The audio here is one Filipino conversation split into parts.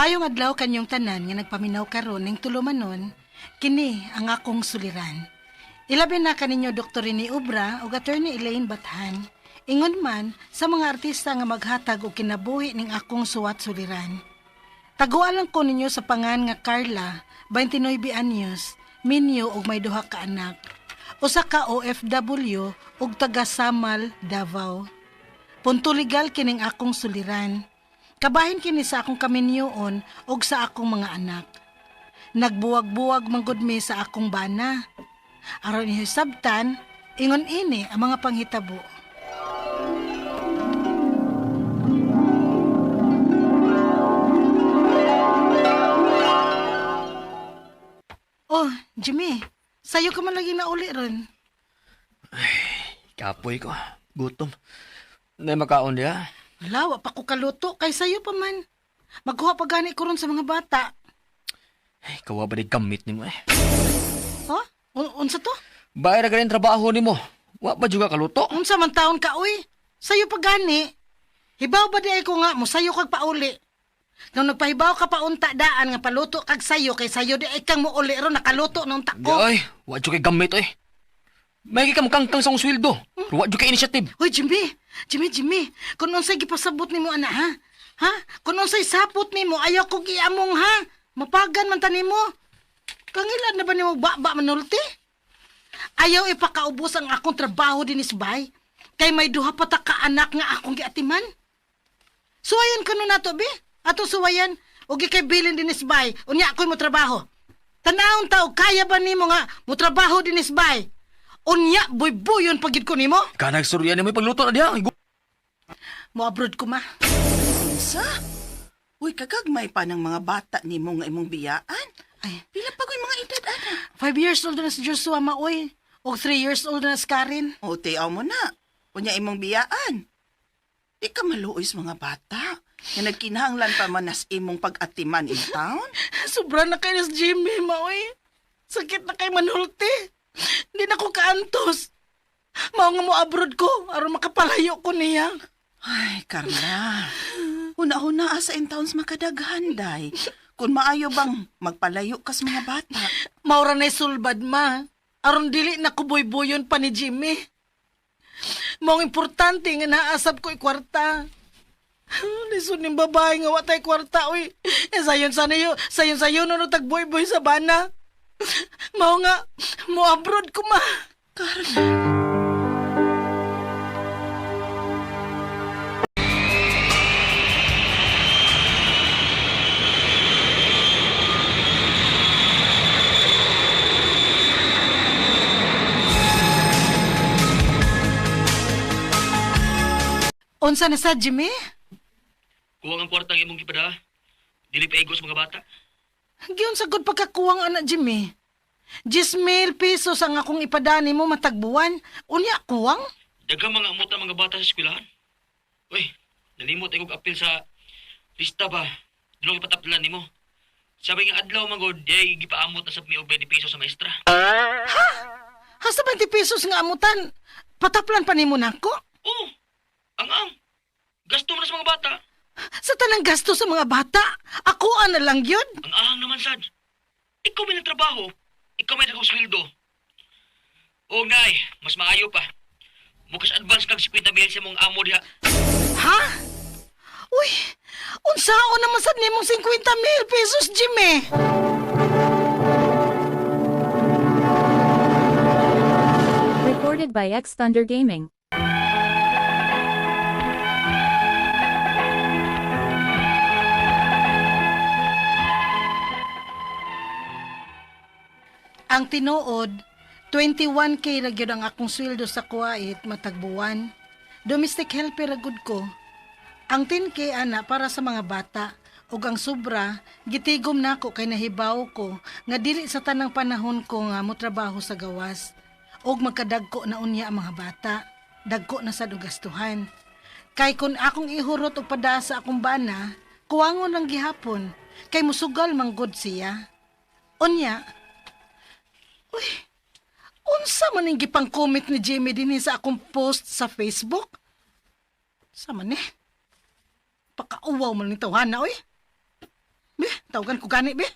Mayong adlaw kanyong tanan nga nagpaminaw karon ning tulumanon, kini ang akong suliran. Ilabi na kaninyo Dr. Rini Ubra ug Attorney Elaine Bathan. Ingon man sa mga artista nga maghatag og kinabuhi ning akong suwat suliran. Tagualan ko ninyo sa pangan nga Carla, 29 anyos, minyo ug may duha ka anak. Usa ka OFW ug taga Samal, Davao. Punto legal kining akong suliran. Kabahin kini sa akong kaminyoon ug sa akong mga anak. Nagbuwag-buwag manggod mi sa akong bana. Aron ni sabtan, ingon ini ang mga panghitabo. Oh, Jimmy, sayo ka man lagi na uli ron. Kapoy ko. Gutom. Na makaon Lawa pa ko kaluto kay sayo pa man. Magkuha pa gani ko ron sa mga bata. Ay, kawa ba di gamit nimo eh. Oh, un- unsa to? Bayar na ganin trabaho nimo. Wa pa juga kaluto. Unsa man taon ka uy? Sayo pa gani. Hibaw ba di ay ko nga mo sayo kag pauli. Nung nagpahibaw ka pa unta daan nga paluto kag sayo kay sayo di ay kang muuli ron nakaluto nung Di tako. ay, wa juga gamit eh. May ka kangkang sa sweldo. Pero wa juga initiative. Hoy Jimmy, Jimmy, Jimmy, kung unsay gipasabot nimo ana ha? Ha? Kung unsay sapot nimo ayaw ko giamong ha? Mapagan man ta nimo. Kangilan na ba nimo ba manulti? Ayaw ipakaubos ang akong trabaho din isbay. Kay may duha pa ta ka anak nga akong giatiman. Suwayan ka no nato be? Ato suwayan og kay bilin din isbay. Unya ako'y mo trabaho. Tanawon tao kaya ba nimo nga mo trabaho din isbay? Unya buy-buyon pagid ko nimo. Kanag surya nimo pagluto na diha. Mo abroad ko ma. Unsa? Uy, kagagmay pa ng mga bata ni mo nga imong biyaan. Ay, Pila pa ko'y mga edad, ana? five years old na si Joshua Maoy. O three years old na si Karen. O, tiyaw mo na. Kunya imong biyaan. Di ka maluoy sa mga bata. Nga nagkinahanglan pa man nas imong pag-atiman in town. Sobra na kayo si Jimmy, Maoy. Sakit na kay manulti. Hindi na ko kaantos. Mao nga mo abroad ko, aron makapalayo ko niya. Ay, Carla. Una-una asa in towns makadaghan, day. Kung maayo bang magpalayo ka sa mga bata. Maura na sulbad, ma. Aron dili na kuboy-buyon pa ni Jimmy. Mao importante nga naasap ko kwarta. Lisod ng babae nga watay kwarta, uy. Eh, sayon sana yo, sayon sayo no tagboy-boy sa bana. Mao nga, mo abroad ko, ma. Carla. Unsa na sa Jimmy? Kuwang ang kwartang imong gipada. Dili pa igos mga bata. Giyon sagod pagkakuwang anak Jimmy. 10,000 pesos ang akong ipadani mo matagbuwan. Unya kuwang? Daghang mga amuta mga bata sa eskwelahan. Uy, nalimot ay kong apil sa lista ba? Dulong ipataplan nimo. Sabi nga adlaw magod, di gipaamot na sa mi og 20 piso sa maestra. Hasta 20 pesos nga amutan. Pataplan pa nimo nako. Oo, ang ang. Gasto mo na sa mga bata. Sa tanang gasto sa mga bata, ako na lang yun. Ang ahang naman, Sad. Ikaw may nagtrabaho. Ikaw may nagkasweldo. O, Nay, mas maayo pa. Mukas advance kag 50 mil sa mong amo diha. Ha? Uy, unsao naman sad nimong 50 mil pesos, Jimmy? Recorded by X Thunder Gaming. Ang tinuod, 21k ra gyud ang akong sweldo sa Kuwait matagbuwan. Domestic helper ra gud ko. Ang 10k ana para sa mga bata ug ang sobra gitigom nako kay nahibaw ko nga dili sa tanang panahon ko nga motrabaho sa gawas ug magkadagko na unya ang mga bata. Dagko na sa gastuhan. Kay kun akong ihurot og pada sa akong bana, kuwangon lang gihapon kay musugal manggod siya. Unya, Uy, unsa man ang gipang-comment ni Jimmy dinhi sa akong post sa Facebook? Sa man eh? Pakauwaw man ni tawhana, uy. Be, tawagan ko gani, be.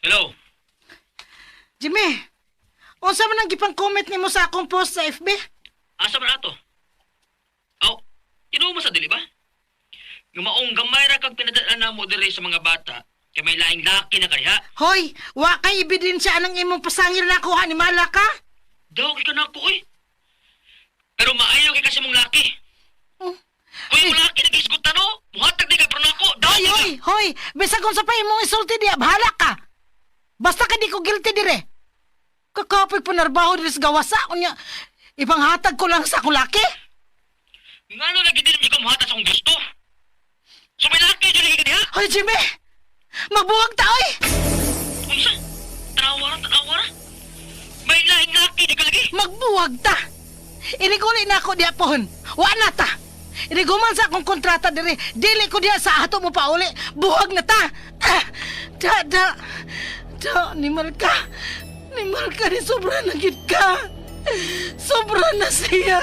Hello? Jimmy, unsa man ang gipang comment nimo sa akong post sa FB? Asa man ato? Inuwa mo sa dili ba? Nga maong gamay ra kag pinadaan na mo diri sa mga bata, kay may laing laki na kaya. Hoy, wa kay ebidensya anang imong pasangil na kuha ni Malaka. Daw kay kanako oy. Pero maayaw kay kasi mong laki. Oh. Hoy, mo laki nag-isgot na no? Muhatag di ka pero nako. Daw Hoy, hoy, hoy, bisag kung sa pa imong isulti diya, bahala ka. Basta ka di ko guilty dire. Kakapit po narbaho dire sa gawasa. Unya, ibang hatag ko lang sa akong laki. Nga na lagi din mo muhatag sa gusto. So may laki dyan lagi ka diha? Hoy, Jimmy, magbuwag ta, oy. Unsa? Tanawa ra, tanawa ra. May laing laki di ka lagi. Magbuwag ta. Iniguli na ako diya pohon. Wa na ta. Iniguman sa akong kontrata dire. Dili ko diya sa ato mo pa uli. Buwag na ta. Ah, da, da. Da, ni Marka. Ni Marka ni sobra na gid ka. Sobra na siya.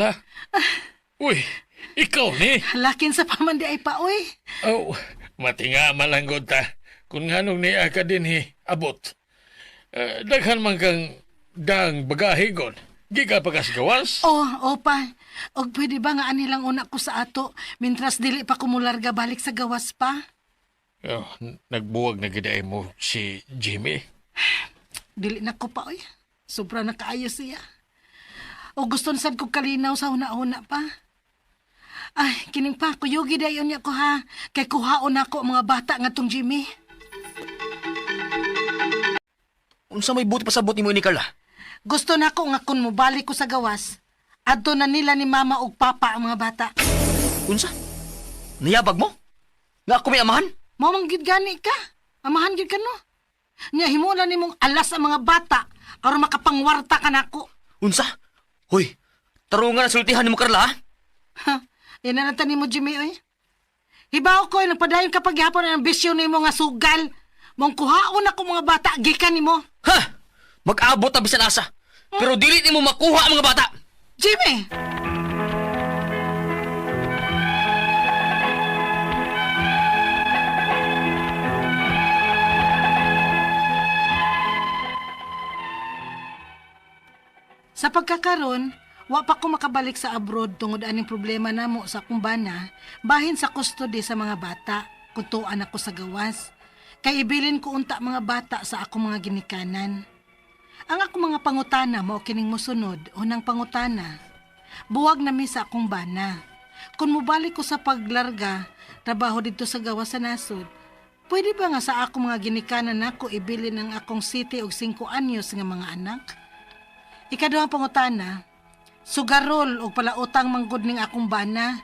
Carla? Uy, ikaw ni. lakin sa pamandi ay pa, oy. Oh, matinga malanggod ta. Kung nganong ni ka din hi, abot. Eh, daghan man kang dang bagahe gon. Giga pa kas gawas. Oh, opa. Og pwede ba nga anilang una ko sa ato, mintras dili pa kumularga balik sa gawas pa? Oh, nagbuwag na giday mo si Jimmy. Dili na ko pa, oy. Sobra na kaayo siya. O gusto sad ko kalinaw sa una-una pa. Ay, kining pa, kuyugi dayon niya ko ha. Kay kuhaon ako ang mga bata nga tong Jimmy. Unsa may buti pasabot ni mo ni Carla? Gusto na ko nga kun mo balik ko sa gawas. Adto na nila ni mama ug papa ang mga bata. Unsa? Niyabag mo? Nga ako may amahan? Mamang gid gani ka. Amahan gid ka no. Nya himula nimong alas ang mga bata aron makapangwarta ka nako. Unsa? Hoy, tarungan na sultihan ni mo Carla ha? Ha, yan na lang mo, Jimmy, oy. Hibaw ko, nagpadayon kapag gihapon ang bisyo ni mo nga sugal. Mong kuhaon ako mga bata, gikan ni mo. Ha? Mag-abot na bisan asa. Pero dili ni mo makuha ang mga bata. Jimmy! Sa pagkakaroon, wa pa ko makabalik sa abroad tungod aning problema namo sa akong bana, bahin sa custody sa mga bata, kutuan ako sa gawas. Kay ibilin ko unta mga bata sa akong mga ginikanan. Ang akong mga pangutana mao kining mosunod, unang pangutana. Buwag na mi sa akong bana. Kung mubalik ko sa paglarga, trabaho dito sa gawa sa nasod, pwede ba nga sa akong mga ginikanan nako ibili ng akong city og 5 anyos nga mga anak? Ikaduhang pangutana, sugarol o palautang manggod ning akong bana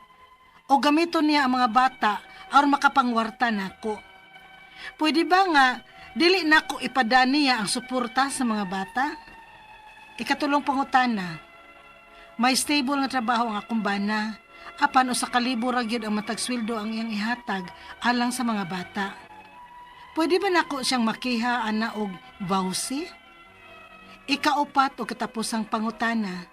o gamiton niya ang mga bata aron makapangwarta nako. Pwede ba nga dili nako ipadani niya ang suporta sa mga bata? Ikatulong pangutana, may stable nga trabaho ang akong bana apan usa ka libo ra gyud ang matag sweldo ang iyang ihatag alang sa mga bata. Pwede ba nako siyang makiha ana og vouchy? Ikaupat o katapusang pangutana.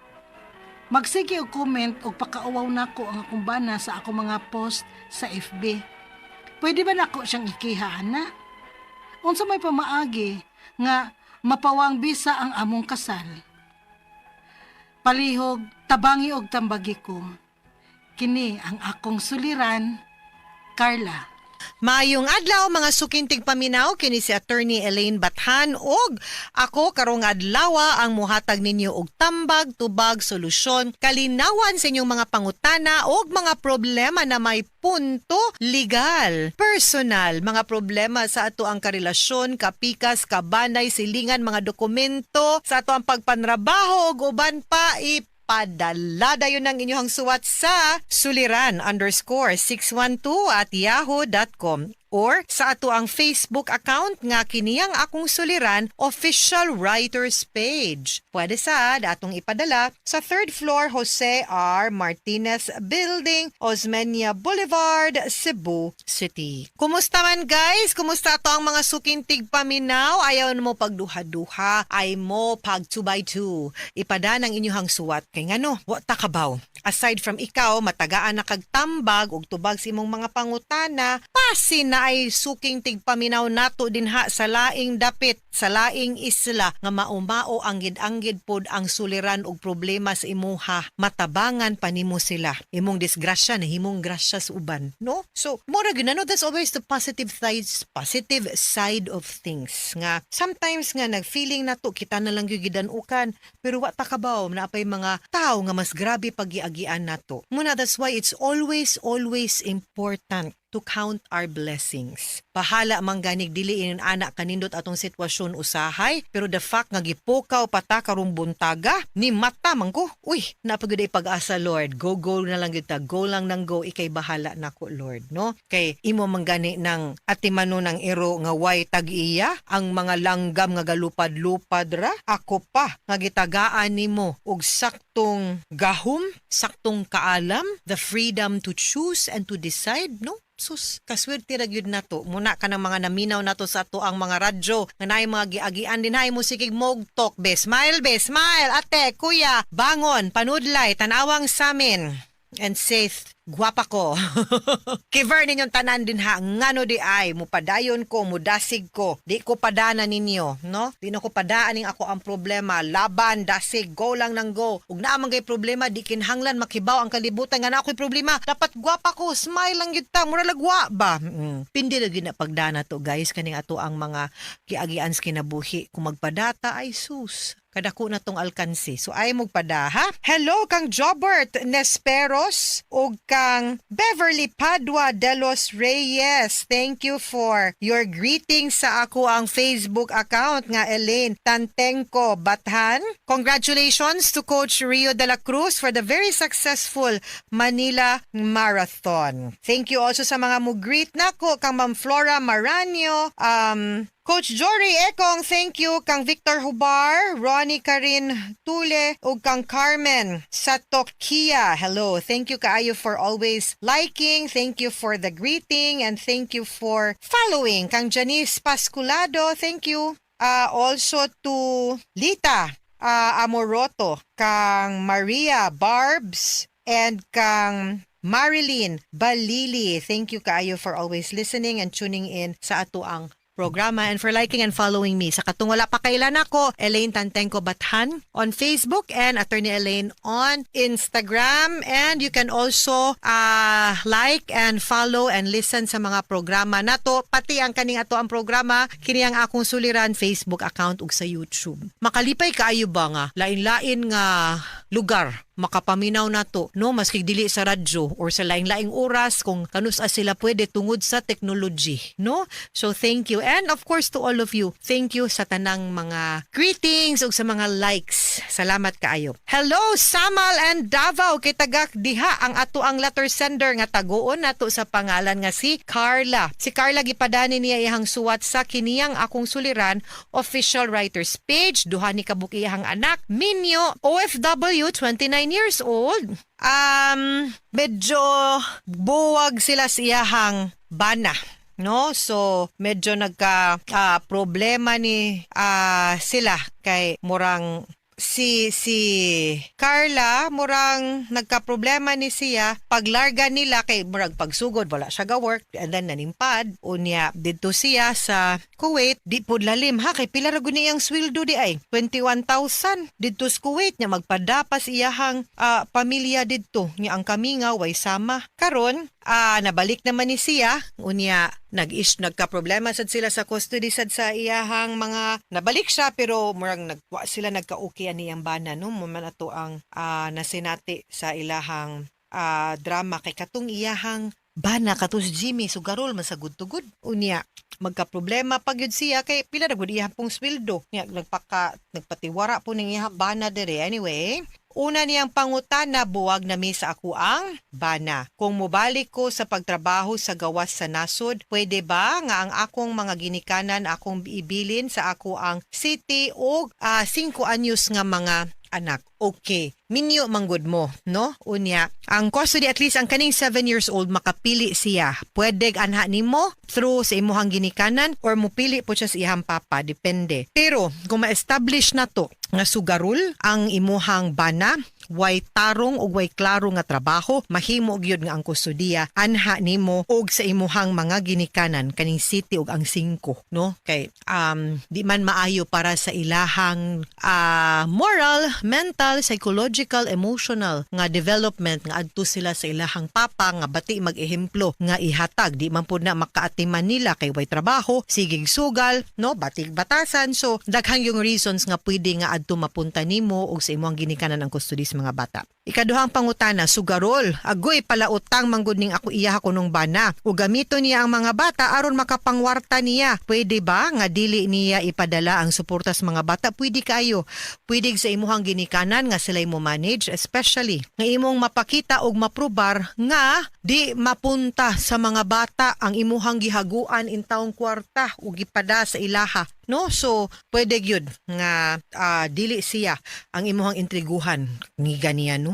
Magsige og comment o pakauwaw nako ang akong bana sa akong mga post sa FB. Pwede ba nako siyang ikihaan na? Unsa may pamaagi nga mapawang bisa ang among kasal. Palihog, tabangi og tambagi ko. Kini ang akong suliran Carla. Mayong adlaw mga sukintig paminaw kini si attorney Elaine Bathan og ako karong adlaw ang muhatag ninyo og tambag tubag solusyon. Kalinawan sa inyong mga pangutana og mga problema na may punto legal, personal, mga problema sa ato ang karelasyon, kapikas, kabanay, silingan, mga dokumento, sa ato ang pagpanrabaho ug uban pa ip Padala dayon ng inyong suwat sa suliran underscore 612 at yahoo.com or sa ato ang Facebook account nga kiniyang akong suliran official writers page. Pwede sa datong ipadala sa third floor Jose R. Martinez Building, Osmeña Boulevard, Cebu City. Kumusta man guys? Kumusta to ang mga sukintig paminaw? Ayaw mo pagduha-duha, ay mo pag 2 by 2 Ipada ng inyong suwat kay ngano, wa ta kabaw. Aside from ikaw, matagaan na kagtambag og tubag sa imong mga pangutana, pasin na ay suking tigpaminaw nato dinha sa laing dapit, sa laing isla nga maumao ang gid-anggid pod ang suliran og problema sa imuha. Matabangan pa nimo sila. Imong disgrasya na himong grasya sa uban, no? So, mura gyud no, that's always the positive side, positive side of things. Nga sometimes nga nag-feeling nato kita na lang gyud gidanukan, pero wa ta kabaw na apay mga tao nga mas grabe pagiagian nato. Muna that's why it's always always important to count our blessings. Pahala man ganig dili inin anak kanindot atong sitwasyon usahay, pero the fact nga gipukaw pata karong buntaga, ni mata man ko. Uy, napagud pag-asa Lord. Go go na lang gyud ta. Go lang nang go ikay bahala nako Lord, no? Kay imo man gani ng atimano ng iro nga way tag-iya ang mga langgam nga galupad-lupad ra. Ako pa nga gitagaan nimo og saktong gahom, saktong kaalam, the freedom to choose and to decide, no? Sus, kaswerte ra gyud nato. Muna ka ng mga naminaw nato sa ato ang mga radyo. Nga naay mga giagian din hay musikig mogtok be. Smile be, smile. Ate, kuya, bangon, panudlay, tanawang samin. And say, gwapa ko. Kiver ninyong tanan din ha, ngano di ay, mupadayon ko, mudasig ko, di ko padana ninyo, no? Di na ko padaan ning ako ang problema, laban, dasig, go lang nang go. Ug naa man gay problema, di kinhanglan makibaw ang kalibutan nga na ako'y problema. Dapat gwapa ko, smile lang yun ta, mura lagwa ba? Mm. Pindi na gina pagdana to guys, kaning ato ang mga kiagian sa kinabuhi. Kung magpadata ay sus, kadako na tong alkansi. So ay mo pada ha. Hello kang Jobert Nesperos ug kang Beverly Padua de los Reyes. Thank you for your greetings sa ako ang Facebook account nga Elaine Tantenko Bathan. Congratulations to Coach Rio de la Cruz for the very successful Manila Marathon. Thank you also sa mga mo greet nako kang Ma'am Flora Maranyo, um Coach Jory Ekong, thank you. Kang Victor Hubar, Ronnie Karin Tule, ug kang Carmen Satokia. Hello. Thank you kaayo for always liking. Thank you for the greeting and thank you for following. Kang Janice Pasculado, thank you. Uh, also to Lita uh, Amoroto, kang Maria Barbs, and kang Marilyn Balili. Thank you kaayo for always listening and tuning in sa ato ang programa and for liking and following me. Sa katong wala pa kailan ako, Elaine Tantenko Bathan on Facebook and Attorney Elaine on Instagram. And you can also uh, like and follow and listen sa mga programa na to. Pati ang kaning ato ang programa, kini ang akong suliran Facebook account ug sa YouTube. Makalipay kaayo ba nga? Lain-lain nga lugar. Makapaminaw na to no? Maski dili sa radyo or sa laing-laing oras kung kanusa sila pwede tungod sa technology no? So thank you. And of course to all of you thank you sa tanang mga greetings ug sa mga likes. Salamat kaayo. Hello Samal and Davao. Kay tagak diha ang ato ang letter sender nga taguon nato sa pangalan nga si Carla. Si Carla gipadani niya iyang suwat sa kiniyang akong suliran official writers page. Duha ni kabuk iyang anak Minyo OFW 29 years old. Um, medyo buwag sila sa iyahang bana. No? So, medyo nagka ah, problema ni ah, sila kay murang si si Carla murang nagka-problema ni siya. Paglarga nila kay murag pagsugod wala siya ga work. And then nanimpad. Unya didto siya sa Kuwait. Di pud lalim ha? Kay pila ra gud niyang sweldo di ay? 21,000 didto sa Kuwait nya magpadapas iyahang ah, pamilya didto nya ang kami nga way sama karon ah nabalik naman ni siya unya nag-ish nagka-problema sad sila sa custody sad sa iyahang mga nabalik siya pero murag nagwa sila nagka-okay niyang bana no? Mo man ato ang ah, nasinati sa ilahang ah, drama kay katong iyahang bana kato si Jimmy sugarol man sa good to good. Unya magka-problema pag yun siya kay pila na gud iyang pong sweldo. Nagpaka nagpatiwara po ning iyang bana dere. Anyway Una niyang pangutana buwag na mi sa ako ang bana. Kung mobalik ko sa pagtrabaho sa gawas sa nasod, pwede ba nga ang akong mga ginikanan akong ibilin sa ako ang city o 5 anyos nga mga anak. Okay. Minyo manggod mo, no? Unya, ang custody at least ang kaning 7 years old makapili siya. Pwede anha nimo through sa imuhang ginikanan or mupili po siya sa iyang papa, depende. Pero kung ma-establish na to nga sugarol ang imuhang bana, way tarong ug way klaro nga trabaho, mahimo gyud nga ang kustudiya anha nimo og sa imuhang mga ginikanan kaning city ug ang singko, no? Kay um di man maayo para sa ilahang ah, moral, mental, psychological, emotional nga development nga adto sila sa ilahang papa nga bati mag-ehemplo nga ihatag di man pud na makaatiman nila kay way trabaho, sigig sugal, no? Batig batasan. So daghang yung reasons nga pwede nga adto mapunta nimo og sa imong ginikanan ang custody sa mga bata. Ikaduhang pangutana, sugarol. Agoy pala utang manggod ning ako iya ko nung bana. O gamito niya ang mga bata aron makapangwarta niya. Pwede ba nga dili niya ipadala ang suporta sa mga bata? Pwede kayo. Pwede sa imuhang ginikanan nga sila'y mo manage, especially nga imong mapakita og maprobar nga di mapunta sa mga bata ang imuhang gihaguan in taong kwarta o gipada sa ilaha. No? So, pwede gyud nga ah, dili siya ang imuhang intriguhan ni ganiya no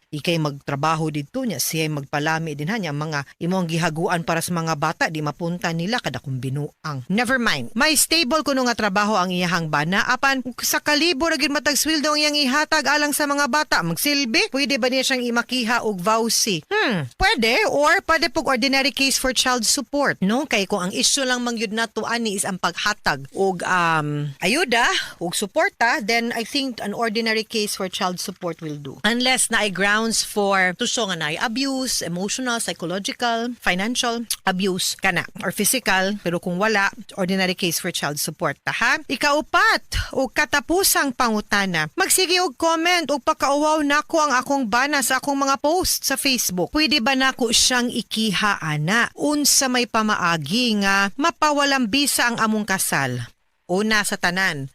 ikay magtrabaho didto niya siya magpalami din hanya mga imong gihaguan para sa mga bata di mapunta nila kada kung binuang. Never mind. May stable kuno nga trabaho ang iyahang bana. Apan sa kalibo ra matag sweldo ang iyang ihatag alang sa mga bata. Magsilbi? Pwede ba niya siyang imakiha og vouchy hmm pwede or pwede pog ordinary case for child support. No kay kung ang issue lang man gyud nato ani is ang paghatag og um ayuda og suporta then I think an ordinary case for child support will do. Unless na ay grounds for tuso nga na ay abuse emotional psychological financial abuse kana or physical. Pero kung wala ordinary case for child support ta ha? Ikaupat o katapusang pangutana. Magsige og comment o pakauwaw nako ang akong bana sa akong mga post sa Facebook. Pwede ba nako siyang ikiha ana? Unsa may pamaagi nga mapawalang bisa ang among kasal? Una sa tanan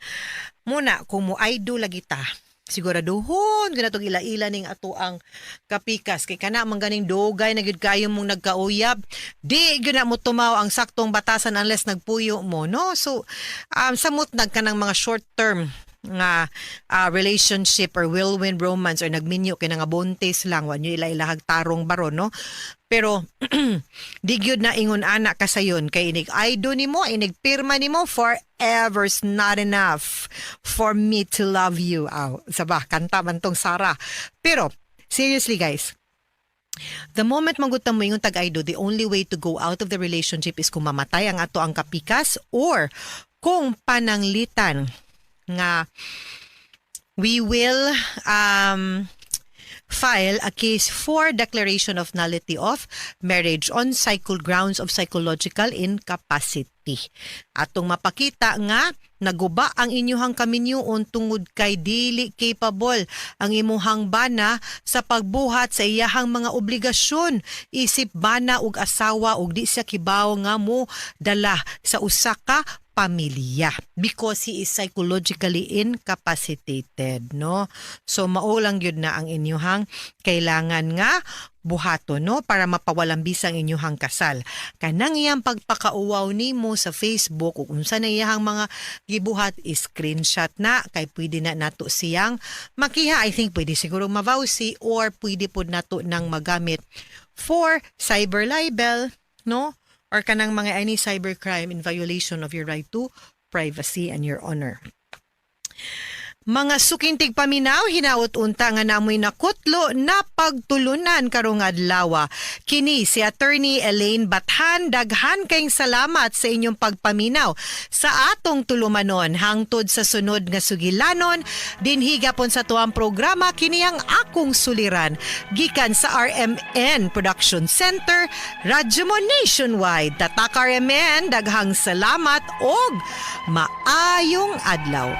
muna kung mo idol lagi ta siguraduhon ganatong ila-ila ning ato ang kapikas. Kay kana man ganing dugay na gyud kayo mong nagkauyab di gyud mo tumaw ang saktong batasan unless nagpuyo mo no? So um samot nag ka ng mga short term nga ah, relationship or whirlwind romance or nagminyo kay nga buntis lang. Wa nyo ila-ilahag tarong baron no? Pero di gyud na ingon ana ka sayon kay inig idol nimo inig pirma nimo forever's not enough for me to love you. Aw sabah kanta man tong Sara pero seriously guys The moment magutan mo yung tag-aido, the only way to go out of the relationship is kung mamatay ang ato ang kapikas or kung pananglitan nga we will um, file a case for declaration of nullity of marriage on cycle grounds of psychological incapacity. Atong mapakita nga naguba ang inyuhang kaminyoon tungod kay dili capable ang imuhang bana sa pagbuhat sa iyahang mga obligasyon isip bana ug asawa ug di siya kibaw nga mo dala sa usa ka pamilya because he is psychologically incapacitated no? So maulang gyud na ang inyuhang kailangan nga buhato no? Para mapawalang bisang inyuhang kasal. Kanang iyang pagpakauwaw nimo sa Facebook ug unsa na iyang mga gibuhat screenshot na kay pwede na nato siyang makiha. I think pwede siguro mavawsi or pwede pod nato nang magamit for cyber libel no or kanang mga any cybercrime in violation of your right to privacy and your honor. Mga sukintig paminaw hinaot unta nga namoy nakutlo na pagtulunan karong adlaw. Kini si attorney Elaine Bathan daghan kayong salamat sa inyong pagpaminaw sa atong tulumanon hangtod sa sunod nga sugilanon dinhi gapon sa tuang programa kini ang akong suliran gikan sa RMN Production Center Radyo mo Nationwide. Tatak RMN daghang salamat og maayong adlaw.